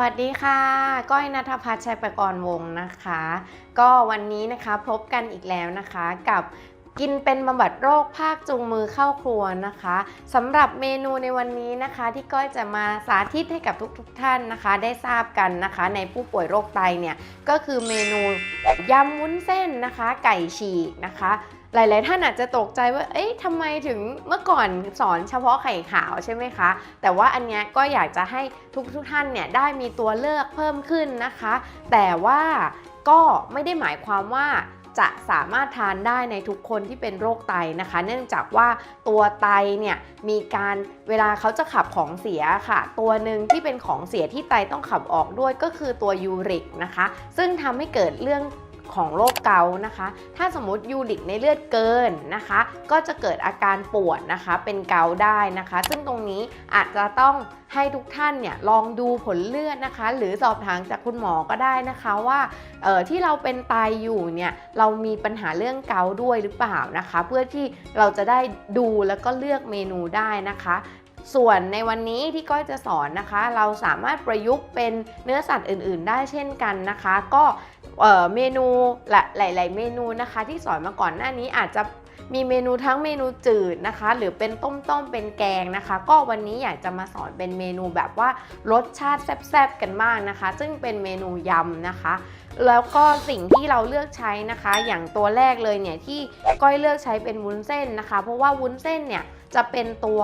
วัสดีค่ะ ก้อยนัทพัฒชัยประกรณ์วงนะคะ ก็วันนี้นะคะพบกันอีกแล้วนะคะกับกินเป็นบำบัดโรคภาคจูงมือเข้าครัวนะคะสำหรับเมนูในวันนี้นะคะ ที่ก้อยจะมาสาธิตให้กับทุกๆทท่านนะคะ ได้ทราบกันนะคะ ในผู้ป่วยโรคไตเนี่ยก็คือเมนูยำวุ้นเส้นนะคะ ไก่ฉีกนะคะ หลาย ๆ ท่านอาจจะตกใจว่า เอ๊ะทำไมถึงเมื่อก่อนสอนเฉพาะไข่ขาวใช่ไหมคะ แต่ว่าอันเนี้ยก็อยากจะให้ทุกทุกท่านเนี่ยได้มีตัวเลือกเพิ่มขึ้นนะคะ แต่ว่าก็ไม่ได้หมายความว่าจะสามารถทานได้ในทุกคนที่เป็นโรคไตนะคะ เนื่องจากว่าตัวไตเนี่ยมีการเวลาเขาจะขับของเสียค่ะ ตัวหนึ่งที่เป็นของเสียที่ไตต้องขับออกด้วยก็คือตัวยูริกนะคะ ซึ่งทำให้เกิดเรื่อง ของโรคเกาต์นะคะ ถ้าสมมติยูริกในเลือดเกินนะคะ ก็จะเกิดอาการปวดนะคะ เป็นเกาต์ได้นะคะ ซึ่งตรงนี้อาจจะต้องให้ทุกท่านเนี่ยลองดูผลเลือดนะคะ หรือสอบถามจากคุณหมอก็ได้นะคะว่าเออที่เราเป็นไตอยู่เนี่ยเรามีปัญหาเรื่องเกาต์ด้วยหรือเปล่านะคะ เพื่อที่เราจะได้ดูแล้วก็เลือกเมนูได้นะคะส่วนในวันนี้ที่ก้อยจะสอนนะคะ เราสามารถประยุกต์เป็นเนื้อสัตว์อื่น ๆ ได้เช่นกันนะคะ ก็ เเมนูหลาย ๆ เมนูนะคะ ที่สอนมาก่อนหน้านี้อาจจะมีเมนูทั้งเมนูจืดนะคะ หรือเป็นต้มๆเป็นแกงนะคะ ก็วันนี้อยากจะมาสอนเป็นเมนูแบบว่ารสชาติแซ่บๆกันบ้างนะคะ ซึ่งเป็นเมนูยำนะคะ แล้วก็สิ่งที่เราเลือกใช้นะคะ อย่างตัวแรกเลยเนี่ยที่ก้อยเลือกใช้เป็นวุ้นเส้นนะคะ เพราะว่าวุ้นเส้นเนี่ยจะเป็นตัว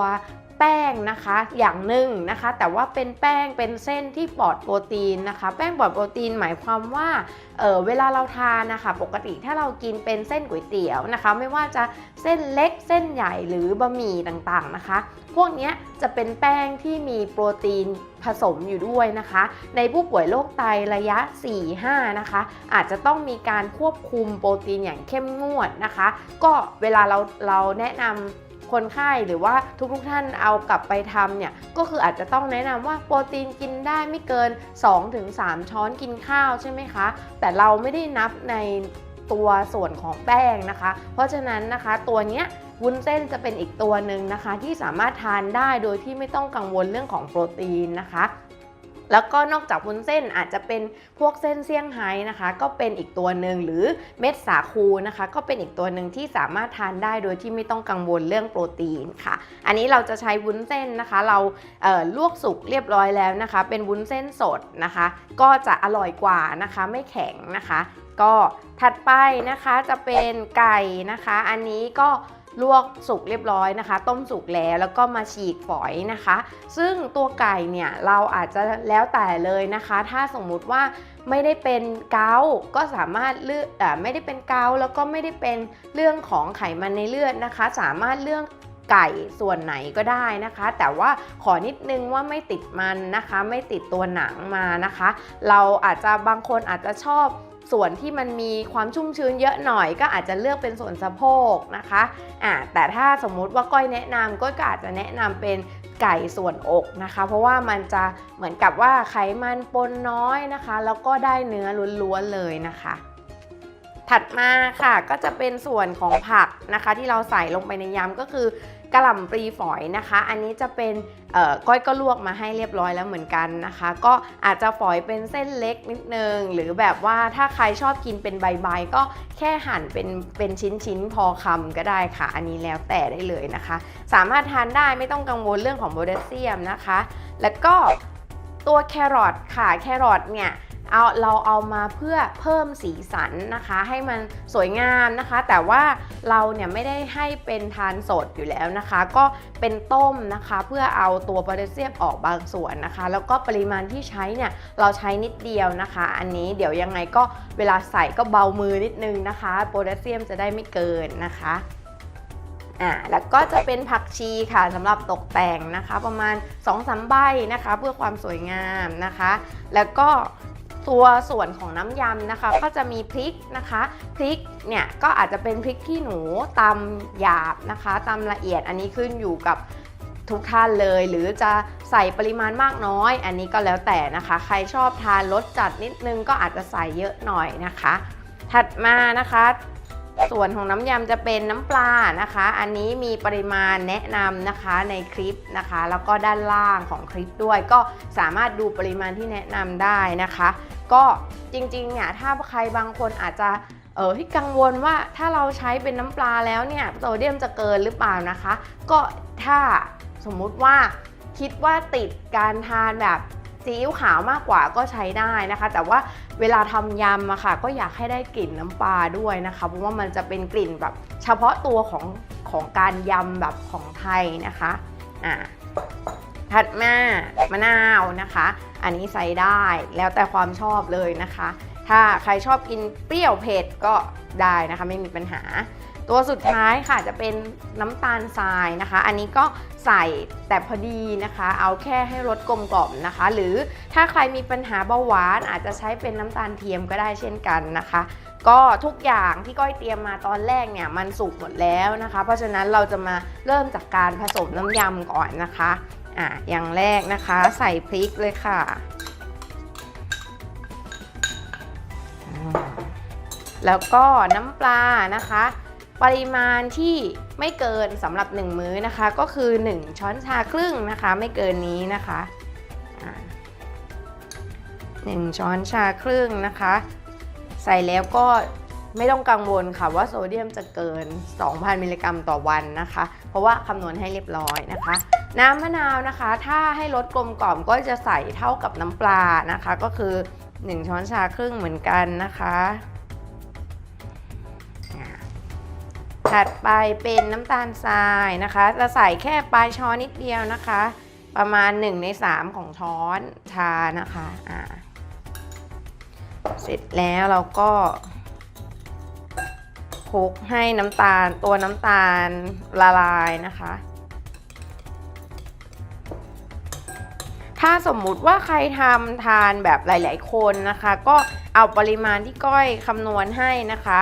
แป้งนะคะอย่างหนึ่งนะคะ แต่ว่าเป็นแป้งเป็นเส้นที่ปลอดโปรตีนนะคะ แป้งปลอดโปรตีนหมายความว่าเออเวลาเราทานนะคะปกติถ้าเรากินเป็นเส้นก๋วยเตี๋ยวนะคะ ไม่ว่าจะเส้นเล็กเส้นใหญ่หรือบะหมี่ต่างๆนะคะ พวกนี้จะเป็นแป้งที่มีโปรตีนผสมอยู่ด้วยนะคะ ในผู้ป่วยโรคไตระยะ 4-5 นะคะ อาจจะต้องมีการควบคุมโปรตีนอย่างเข้มงวดนะคะ ก็เวลาเราเราแนะนำ คนไข้หรือว่าทุกๆท่านเอากลับไปทำเนี่ยก็คืออาจจะต้องแนะนำว่าโปรตีนกินได้ไม่เกิน 2-3 ช้อนกินข้าวใช่ไหมคะ แต่เราไม่ได้นับในตัวส่วนของแป้งนะคะ เพราะฉะนั้นนะคะตัวเนี้ยวุ้นเส้นจะเป็นอีกตัวหนึ่งนะคะ ที่สามารถทานได้โดยที่ไม่ต้องกังวลเรื่องของโปรตีนนะคะ แล้วก็นอกจากวุ้นเส้นอาจจะเป็นพวกเส้นเซี่ยงไฮ้นะคะ ก็เป็นอีกตัวหนึ่งหรือเม็ดสาคูนะคะ ก็เป็นอีกตัวหนึ่งที่สามารถทานได้โดยที่ไม่ต้องกังวลเรื่องโปรตีนค่ะ อันนี้เราจะใช้วุ้นเส้นนะคะ เราเลวกสุกเรียบร้อยแล้วนะคะ เป็นวุ้นเส้นสดนะคะ ก็จะอร่อยกว่านะคะ ไม่แข็งนะคะ ก็ถัดไปนะคะจะเป็นไก่นะคะ อันนี้ก็ ลวกสุกเรียบร้อยนะคะ ต้มสุกแล้วแล้วก็มาฉีกฝอยนะคะ ซึ่งตัวไก่เนี่ยเราอาจจะแล้วแต่เลยนะคะ ถ้าสมมุติว่าไม่ได้เป็นเกาต์ก็สามารถเลือกเอ่ไม่ได้เป็นเกาต์แล้วก็ไม่ได้เป็นเรื่องของไขมันในเลือดนะคะ สามารถเลือกไก่ส่วนไหนก็ได้นะคะ แต่ว่าขอนิดนึงว่าไม่ติดมันนะคะ ไม่ติดตัวหนังมานะคะ เราอาจจะบางคนอาจจะชอบ ส่วนที่มันมีความชุ่มชื้นเยอะหน่อยก็อาจจะเลือกเป็นส่วนสะโพกนะคะอ่าแต่ถ้าสมมุติว่าก้อยแนะนำก้อยก็อาจจะแนะนำเป็นไก่ส่วนอกนะคะ เพราะว่ามันจะเหมือนกับว่าไขมันปนน้อยนะคะ แล้วก็ได้เนื้อล้วนๆเลยนะคะ ถัดมาค่ะก็จะเป็นส่วนของผักนะคะ ที่เราใส่ลงไปในยำก็คือ กระหล่ำปลีฝอยนะคะ อันนี้จะเป็นก้อยก็ลวกมาให้เรียบร้อยแล้วเหมือนกันนะคะ ก็อาจจะฝอยเป็นเส้นเล็กนิดนึง หรือแบบว่าถ้าใครชอบกินเป็นใบๆก็แค่หั่นเป็นเป็นชิ้นๆพอคำก็ได้ค่ะ อันนี้แล้วแต่ได้เลยนะคะ สามารถทานได้ไม่ต้องกังวลเรื่องของโพแทสเซียมนะคะ แล้วก็ตัวแครอทค่ะแครอทเนี่ย เอาเราเอามาเพื่อเพิ่มสีสันนะคะ ให้มันสวยงามนะคะ แต่ว่าเราเนี่ยไม่ได้ให้เป็นทานสดอยู่แล้วนะคะ ก็เป็นต้มนะคะ เพื่อเอาตัวโพแทสเซียมออกบางส่วนนะคะ แล้วก็ปริมาณที่ใช้เนี่ยเราใช้นิดเดียวนะคะ อันนี้เดี๋ยวยังไงก็เวลาใส่ก็เบามือนิดนึงนะคะโพแทสเซียมจะได้ไม่เกินนะคะอ่าแล้วก็จะเป็นผักชีค่ะสำหรับตกแต่งนะคะ ประมาณ2อสใบนะคะ เพื่อความสวยงามนะคะ แล้วก็ ตัวส่วนของน้ำยำนะคะ ก็จะมีพริกนะคะพริกเนี่ยก็อาจจะเป็นพริกที่หนูตำหยาบนะคะตำละเอียดอันนี้ขึ้นอยู่กับทุกท่านเลยหรือจะใส่ปริมาณมากน้อย อันนี้ก็แล้วแต่นะคะ ใครชอบทานรสจัดนิดนึงก็อาจจะใส่เยอะหน่อยนะคะ ถัดมานะคะ ส่วนของน้ำยำจะเป็นน้ำปลานะคะ อันนี้มีปริมาณแนะนำนะคะในคลิปนะคะ แล้วก็ด้านล่างของคลิปด้วย ก็สามารถดูปริมาณที่แนะนำได้นะคะ ก็จริงๆเนี่ยถ้าใครบางคนอาจจะเออที่กังวลว่าถ้าเราใช้เป็นน้ำปลาแล้วเนี่ยโซเดียมจะเกินหรือเปล่านะคะ ก็ถ้าสมมุติว่าคิดว่าติดการทานแบบ ซีอิ๊วขาวมากกว่าก็ใช้ได้นะคะ แต่ว่าเวลาทำยำอะค่ะ ก็อยากให้ได้กลิ่นน้ำปลาด้วยนะคะ เพราะว่ามันจะเป็นกลิ่นแบบเฉพาะตัวของของการยำแบบของไทยนะคะอ่าถัดมามะนาวนะคะ อันนี้ใส่ได้แล้วแต่ความชอบเลยนะคะ ถ้าใครชอบกินเปรี้ยวเผ็ดก็ได้นะคะ ไม่มีปัญหา ตัวสุดท้ายค่ะจะเป็นน้ำตาลทรายนะคะ อันนี้ก็ใส่แต่พอดีนะคะ เอาแค่ให้รสกลมกล่อมนะคะ หรือถ้าใครมีปัญหาเบาหวานอาจจะใช้เป็นน้ำตาลเทียมก็ได้เช่นกันนะคะ ก็ทุกอย่างที่ก้อยเตรียมมาตอนแรกเนี่ยมันสุกหมดแล้วนะคะ เพราะฉะนั้นเราจะมาเริ่มจากการผสมน้ำยำก่อนนะคะอะอย่างแรกนะคะใส่พริกเลยค่ะแล้วก็น้ำปลานะคะ ปริมาณที่ไม่เกินสำหรับ 1 มื้อนะคะ ก็คือ 1 ช้อนชาครึ่งนะคะ ไม่เกินนี้นะคะหนึ่งช้อนชาครึ่งนะคะ ใส่แล้วก็ไม่ต้องกังวลค่ะว่าโซเดียมจะเกิน 2,000 มิลลิกรัมต่อวันนะคะ เพราะว่าคำนวณให้เรียบร้อยนะคะ น้ำมะนาวนะคะ ถ้าให้รสกลมกล่อมก็จะใส่เท่ากับน้ำปลานะคะ ก็คือ 1 ช้อนชาครึ่งเหมือนกันนะคะ ถัดไปเป็นน้ำตาลทรายนะคะจะใส่แค่ปลายช้อนนิดเดียวนะคะ ประมาณ 1 ใน 3 ของช้อนชานะคะอ่าเสร็จแล้วเราก็คลุกให้น้ำตาลตัวน้ำตาลละลายนะคะ ถ้าสมมุติว่าใครทำทานแบบหลาย ๆ คนนะคะ ก็เอาปริมาณที่ก้อยคำนวณให้นะคะ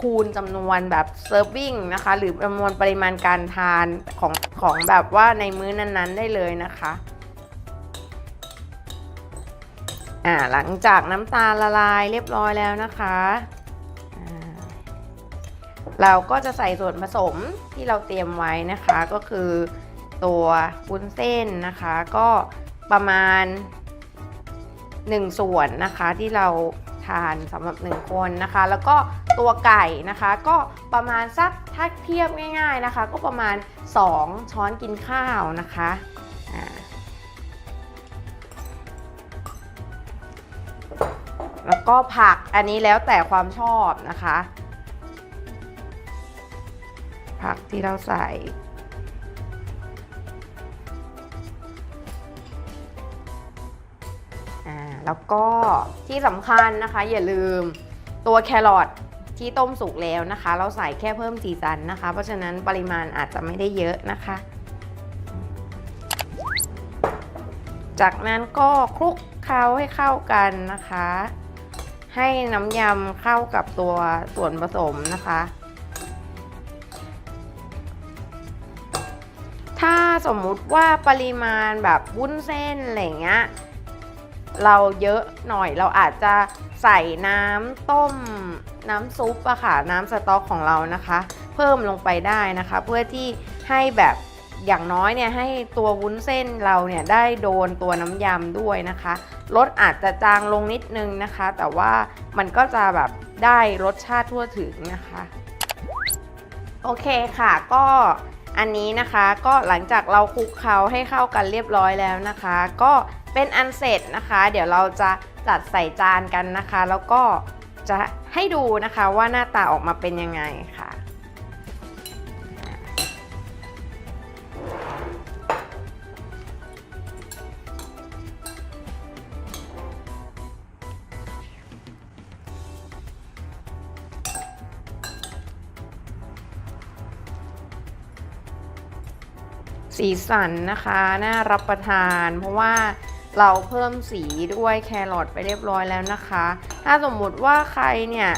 คูณจำนวนแบบเซิร์ฟวิ่งนะคะ หรือจำนวนปริมาณการทานของของแบบว่าในมื้อนั้นๆ ได้เลยนะคะอ่าหลังจากน้ำตาลละลายเรียบร้อยแล้วนะคะเราก็จะใส่ส่วนผสมที่เราเตรียมไว้นะคะก็คือตัววุ้นเส้นนะคะ ก็ประมาณ 1 ส่วนนะคะที่เรา ทานสำหรับ 1 คนนะคะ แล้วก็ตัวไก่นะคะ ก็ประมาณสักถ้าเทียบง่าย ๆนะคะ ก็ประมาณ 2 ช้อนกินข้าวนะคะแล้วก็ผักอันนี้แล้วแต่ความชอบนะคะ ผักที่เราใส่ แล้วก็ที่สำคัญนะคะ อย่าลืมตัวแครอทที่ต้มสุกแล้วนะคะ เราใส่แค่เพิ่มสีสันนะคะ เพราะฉะนั้นปริมาณอาจจะไม่ได้เยอะนะคะ จากนั้นก็คลุกเคล้าให้เข้ากันนะคะ ให้น้ำยำเข้ากับตัวส่วนผสมนะคะ ถ้าสมมุติว่าปริมาณแบบวุ้นเส้นอะไรเงี้ย เราเยอะหน่อยเราอาจจะใส่น้ำต้มน้ำซุปอะค่ะน้ำสต๊อกของเรานะคะ เพิ่มลงไปได้นะคะ เพื่อที่ให้แบบอย่างน้อยเนี่ยให้ตัววุ้นเส้นเราเนี่ยได้โดนตัวน้ำยำด้วยนะคะรสอาจจะจางลงนิดนึงนะคะ แต่ว่ามันก็จะแบบได้รสชาติทั่วถึงนะคะโอเคค่ะก็อันนี้นะคะก็หลังจากเราคลุกเคล้าให้เข้ากันเรียบร้อยแล้วนะคะ ก็ เป็นอันเสร็จนะคะ เดี๋ยวเราจะจัดใส่จานกันนะคะ แล้วก็จะให้ดูนะคะว่าหน้าตาออกมาเป็นยังไงค่ะ สีสันนะคะ น่ารับประทานเพราะว่า เราเพิ่มสีด้วยแครอทไปเรียบร้อยแล้วนะคะ ถ้าสมมุติว่าใครเนี่ย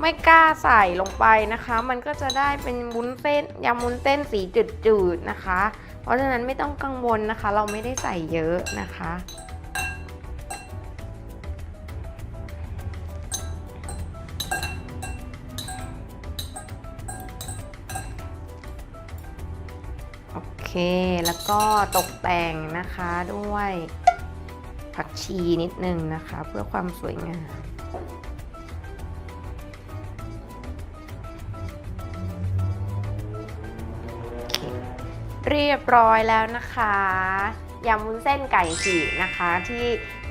ไม่กล้าใส่ลงไปนะคะ มันก็จะได้เป็นมุ้นเส้นยำมุ้นเส้นสีจืดๆนะคะ เพราะฉะนั้นไม่ต้องกังวลนะคะ เราไม่ได้ใส่เยอะนะคะ โอเค แล้วก็ตกแต่งนะคะด้วย ผักชีนิดนึงนะคะ เพื่อความสวยงามเรียบร้อยแล้วนะคะยำวุ้นเส้นไก่ฉีกนะคะ ที่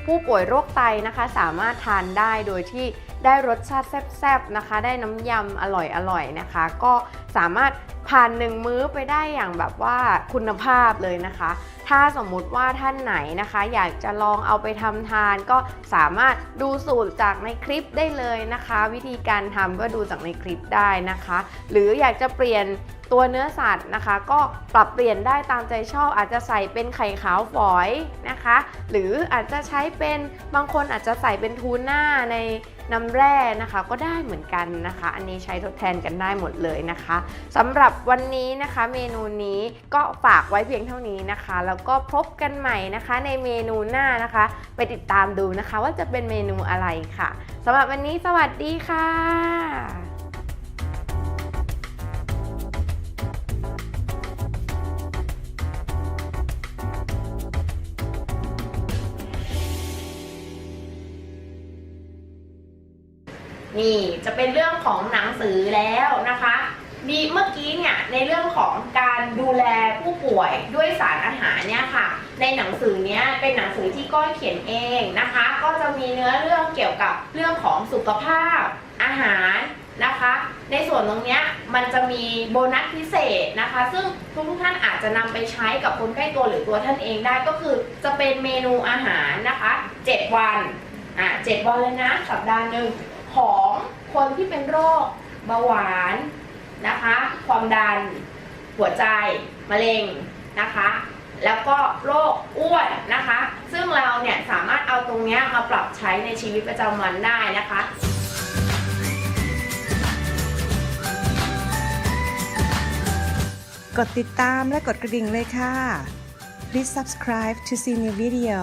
ผู้ป่วยโรคไตนะคะ สามารถทานได้โดยที่ได้รสชาติแซ่บๆนะคะ ได้น้ำยำอร่อยๆนะคะ ก็สามารถ ผ่านหนึ่งมื้อไปได้อย่างแบบว่าคุณภาพเลยนะคะ ถ้าสมมุติว่าท่านไหนนะคะ อยากจะลองเอาไปทำทาน ก็สามารถดูสูตรจากในคลิปได้เลยนะคะ วิธีการทำก็ดูจากในคลิปได้นะคะ หรืออยากจะเปลี่ยน ตัวเนื้อสัตว์นะคะ ก็ปรับเปลี่ยนได้ตามใจชอบ อาจจะใส่เป็นไข่ขาวฝอยนะคะ หรืออาจจะใช้เป็นบางคนอาจจะใส่เป็นทูน่าในน้ำแร่นะคะก็ได้เหมือนกันนะคะ อันนี้ใช้ทดแทนกันได้หมดเลยนะคะสำหรับวันนี้นะคะ เมนูนี้ก็ฝากไว้เพียงเท่านี้นะคะ แล้วก็พบกันใหม่นะคะ ในเมนูหน้านะคะ ไปติดตามดูนะคะ ว่าจะเป็นเมนูอะไรค่ะสำหรับวันนี้สวัสดีค่ะ นี่จะเป็นเรื่องของหนังสือแล้วนะคะมีเมื่อกี้เนี่ยในเรื่องของการดูแลผู้ป่วยด้วยสารอาหารเนี่ยค่ะ ในหนังสือเนี้ยเป็นหนังสือที่ก้อยเขียนเองนะคะ ก็จะมีเนื้อเรื่องเกี่ยวกับเรื่องของสุขภาพอาหารนะคะ ในส่วนตรงเนี้ยมันจะมีโบนัสพิเศษนะคะ ซึ่งทุกท่านอาจจะนำไปใช้กับคนใกล้ตัวหรือตัวท่านเองได้ก็คือจะเป็นเมนูอาหารนะคะ 7 วันอะ7วันเลยนะสัปดาห์หนึ่ง ของคนที่เป็นโรคเบาหวานนะคะ ความดัน หัวใจ มะเร็งนะคะ แล้วก็โรคอ้วนนะคะ ซึ่งเราเนี่ยสามารถเอาตรงนี้มาปรับใช้ในชีวิตประจำวันได้นะคะกดติดตามและกดกระดิ่งเลยค่ะ Please subscribe to see new video